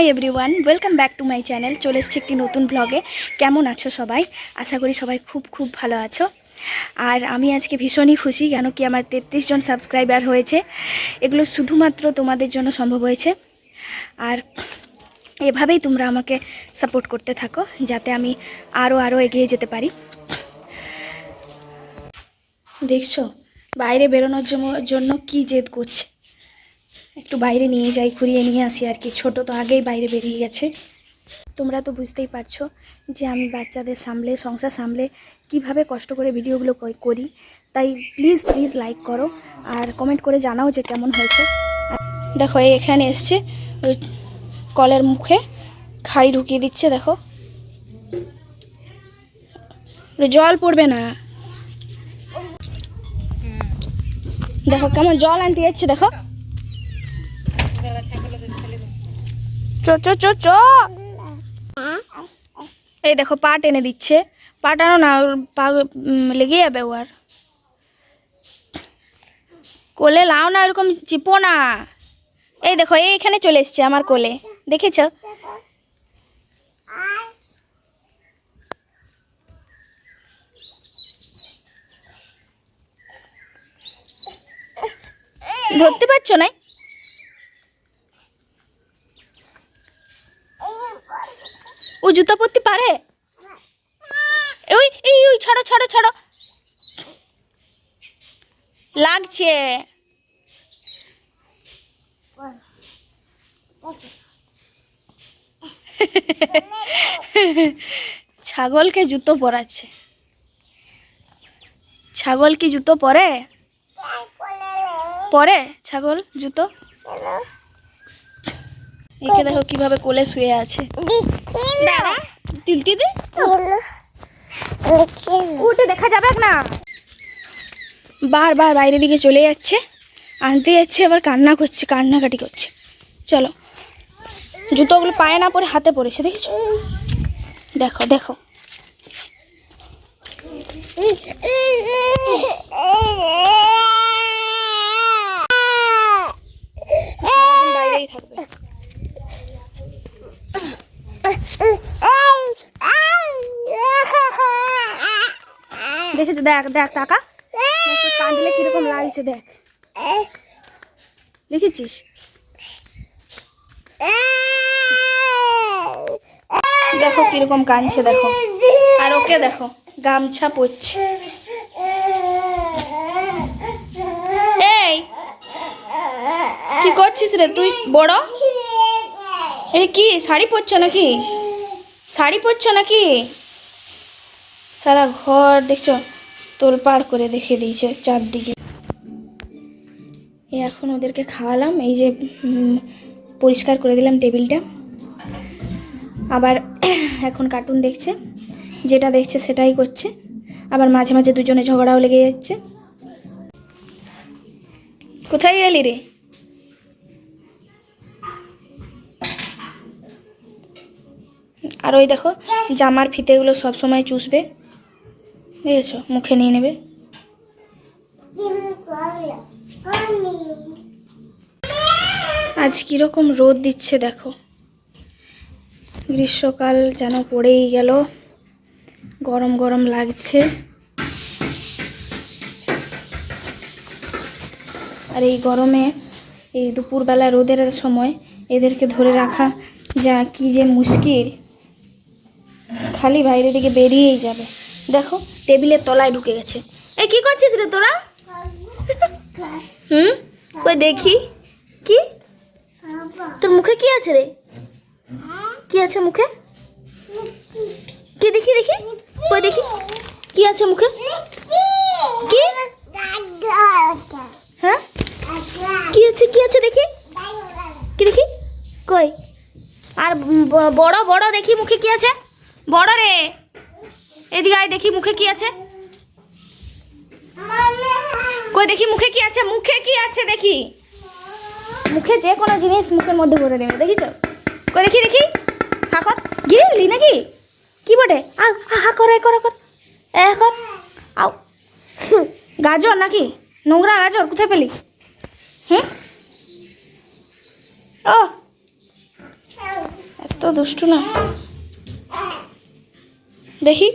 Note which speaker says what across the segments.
Speaker 1: Hi everyone welcome back to my channel চলে এসেছি একটি নতুন ব্লগে কেমন আছো সবাই? আশা করি সবাই খুব খুব ভালো আছো। আর আমি আজকে ভীষণই খুশি, কেন কি আমার তেত্রিশ জন সাবস্ক্রাইবার হয়েছে। এগুলো শুধুমাত্র তোমাদের জন্য সম্ভব হয়েছে। আর এভাবেই তোমরা আমাকে সাপোর্ট করতে থাকো, যাতে আমি আরও আরও এগিয়ে যেতে পারি। দেখছ? বাইরে বেরোনোর জন্য- জন্য কি জেদ করছে? একটু বাইরে নিয়ে যাই, ঘুরিয়ে নিয়ে আসি আর কি। ছোট তো আগেই বাইরে বেরিয়ে গেছে। তোমরা তো বুঝতেই পারছ যে আমি বাচ্চাদের সামলে, সংসার সামলে কীভাবে কষ্ট করে ভিডিওগুলো করি। তাই প্লিজ প্লিজ লাইক করো আর কমেন্ট করে জানাও যে কেমন হয়েছে। দেখো এখানে এসছে কলের মুখে খাড়ি ঢুকিয়ে দিচ্ছে, দেখো। জল পড়বে না। দেখো, কেমন জল আনতে যাচ্ছে, দেখো। চো চো চো এই দেখো, পা টেনে দিচ্ছে। পা টানো না লেগে যাবে ও আর। কোলে লাও না এরকম চিপো না। এই দেখো, এই এখানে চলে এসছে আমার কোলে। দেখেছ? ধরতে পারছ না ও জুতো পরতে পারে ওই এই ওই ছাড়ো ছাড়ো। লাগছে। ছাগলকে জুতো পরাচ্ছে। ছাগল কি জুতো পরে? পরে? ছাগল জুতো? একে দেখো কীভাবে কোলে শুয়ে আছে। দাঁড়া তিলতি দে। উঠে দেখা যাবে না। বারবার বাইরের দিকে চলে যাচ্ছে আনতে যাচ্ছে আবার কান্না করছে কান্নাকাটি করছে। চলো জুতোগুলো পায়ে না পরে হাতে পড়েছে দেখেছ? দেখো দেখো। বাইরেই থাকবে। দেখেছ? দেখ দেখ টাকা কাঁদলে কীরকম লাগছে, দেখ। দেখেছিস? দেখো কীরকম কাঁদছে, দেখো। আর ওকে দেখো, গামছা পরছে। এই, কি করছিস রে তুই, বড়? এই কি, শাড়ি পরছ নাকি? শাড়ি পরছ নাকি? সারা ঘর দেখছ? তোলপাড় করে দেখে দিয়েছে চারদিকে। এখন ওদেরকে খাওয়ালাম, এই যে পরিষ্কার করে দিলাম টেবিলটা। আবার এখন কার্টুন দেখছে, যেটা দেখছে সেটাই করছে। আবার মাঝে মাঝে দুজনে ঝগড়াও লেগে যাচ্ছে। কোথায় গেলি রে? আর ওই দেখো, জামার ফিতেগুলো সব সময় চুষবে। দেখেছ মুখে নিয়ে নেবে। আজ কীরকম রোদ দিচ্ছে দেখো। গ্রীষ্মকাল যেন পড়েই গেল। গরম গরম লাগছে। আর এই গরমে এই দুপুরবেলা রোদের সময় এদেরকে ধরে রাখা যা কি যে মুশকিল। খালি বাইরে দিকে বেরিয়েই যাবে। দেখো টেবিলের তলায় ঢুকে গেছে। এই কি করছিস রে তোরা? হুম? কই দেখি। কি? তোর মুখে কি আছে রে? কি আছে মুখে? কি দেখি দেখি? কই দেখি? কি আছে মুখে? কি? হ্যাঁ? কি আছে কি আছে দেখি? কি দেখি? কই? আর বড় বড় দেখি মুখে কি আছে? বড় রে। এদিকে আয় দেখি মুখে কি আছে। কই দেখি মুখে কি আছে, মুখে কি আছে দেখি। মুখে যে কোনো জিনিস মুখের মধ্যে ভরে নেবে দেখিছ? কই দেখি দেখি। হা কর। গিলি নাকি? কি বটে? আ হা কর, এ কর কর। এ কর। আও গাজর নাকি? নোংরা গাজর, কোথায় পেলি? হুম? ও। এত দুষ্টু না। দেখি।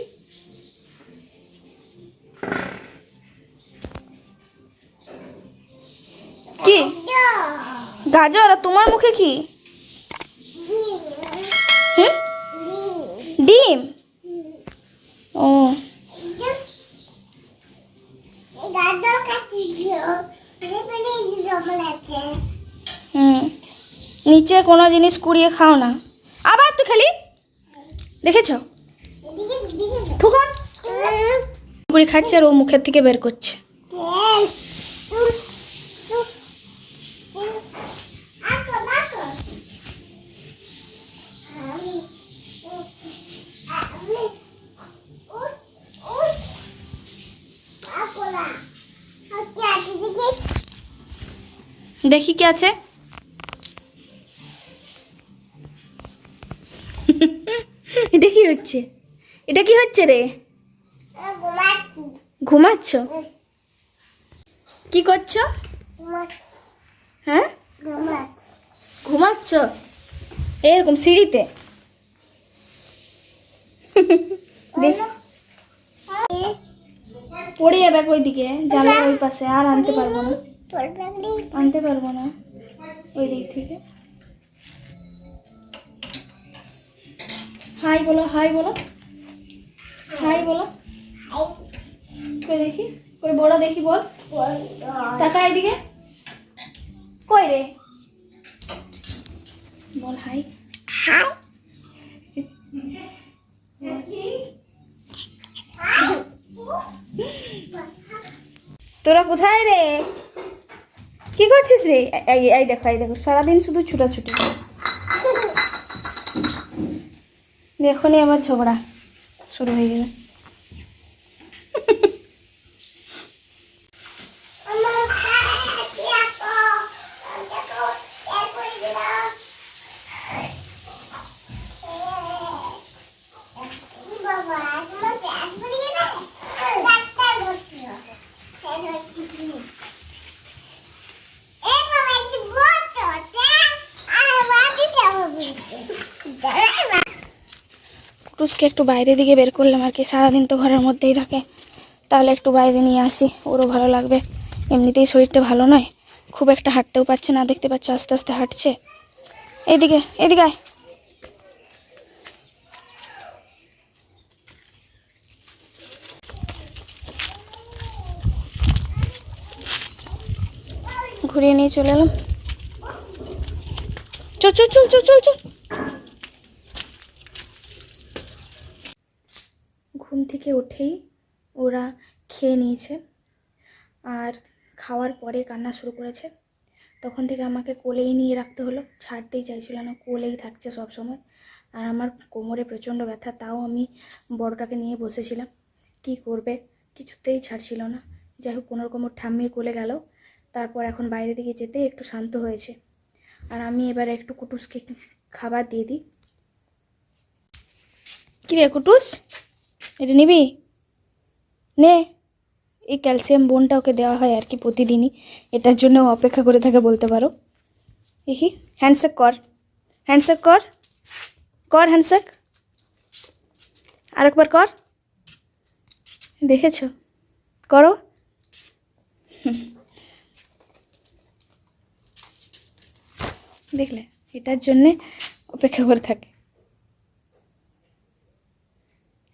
Speaker 1: গাজর আর তোমার মুখে কি? ডিম? ও। হুম। নিচে কোনো জিনিস কুড়িয়ে খাও না। আবার তুই খালি? দেখেছ? ঠুকন খাচ্ছে আর ও মুখের থেকে বের করছে। দেখি কি আছে। এটা কি হচ্ছে? এটা কি হচ্ছে রে? ঘুমাচ্ছ? কি করছ? হ্যাঁ? ঘুমাচ্ছ? এরকম সিঁড়িতে? পড়ে যাবে ওই দিকে জানলার ওই পাশে, আর আনতে পারব না। আনতে পারব না। ওই দিক থেকে। হাই বলো হাই বলো। হাই বলো। কই দেখি? কই বড় দেখি, বল। টাকা এদিকে। কই রে? বল, হাই। তোরা কোথায় রে? কি করছিস রে? এই দেখো এই দেখো, সারাদিন শুধু ছুটাছুটি। নি আমার ঝগড়া। শুরু হয়ে গেল। কুটুসকে একটু বাইরে দিকে বের করলাম আর কি, সারাদিন তো ঘরের মধ্যেই থাকে। তাহলে একটু বাইরে নিয়ে আসি, ওরও ভালো লাগবে। এমনিতেই শরীরটা ভালো নয়, খুব একটা হাঁটতেও পারছে না, দেখতে পাচ্ছ আস্তে আস্তে হাঁটছে। এদিকে এদিকে আয়। ঘুরিয়ে নিয়ে চলে এলাম। চল চল চল চল চল চল। ঘুম থেকে উঠেই ওরা খেয়ে নিয়েছে আর খাওয়ার পরে কান্না শুরু করেছে। তখন থেকে আমাকে কোলেই নিয়ে রাখতে হলো, ছাড়তেই চাইছিল না, কোলেই থাকছে সব সময় আর আমার কোমরে প্রচণ্ড ব্যথা, তাও আমি বড়টাকে নিয়ে বসেছিলাম। কি করবে? কিছুতেই ছাড়ছিল না। যাই হোক কোনো রকম ওর ঠাম্মির কোলে গেল। তারপর এখন বাইরে দিকে যেতে একটু শান্ত হয়েছে। আর আমি এবার একটু কুটুসকে খাবার দিয়ে দিই। কী রে কুটুস? এটা নিবি? নে। এই ক্যালসিয়াম বোনটা ওকে দেওয়া হয় আর কি প্রতিদিনই। এটার জন্য অপেক্ষা করে থাকে বলতে পারো। দেখি হ্যান্ডশেক কর। হ্যান্ডশেক কর। কর হ্যান্ডশেক আরেকবার কর। দেখেছ? করো। দেখলে, এটার জন্যে অপেক্ষা করে থাকে।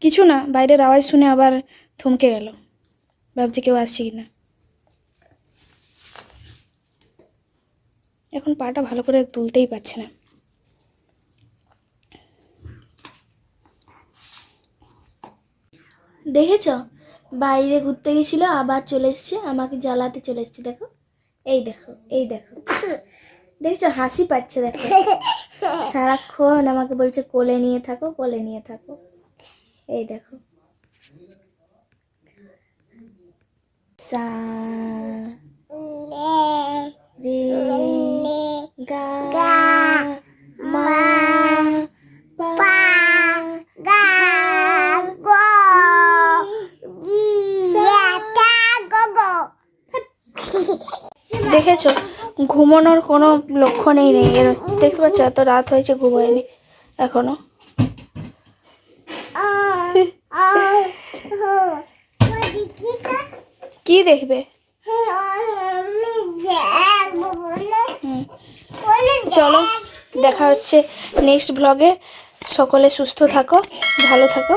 Speaker 1: কিছু না, বাইরের আওয়াজ শুনে আবার থমকে গেল। ভাবছি কেউ আসছে কি না এখন পাটা ভালো করে তুলতেই পারছে না। দেখেছ? বাইরে ঘুরতে গেছিল, আবার চলে এসছে, আমাকে জ্বালাতে চলে এসছে, দেখো। এই দেখো এই দেখো। দেখছ? হাসি পাচ্ছে, দেখো। সারাক্ষণ আমাকে বলছে, কোলে নিয়ে থাকো, কোলে নিয়ে থাকো। এই দেখো। সা রে গা মা পা দেখেছ? ঘুমানোর কোনো লক্ষণই নেই। এর দেখতে পাচ্ছ, এত রাত হয়েছে, ঘুমোয়নি
Speaker 2: এখনও। কি দেখবে? চলো দেখা হচ্ছে নেক্সট ব্লগে সকলে সুস্থ থাকো ভালো থাকো।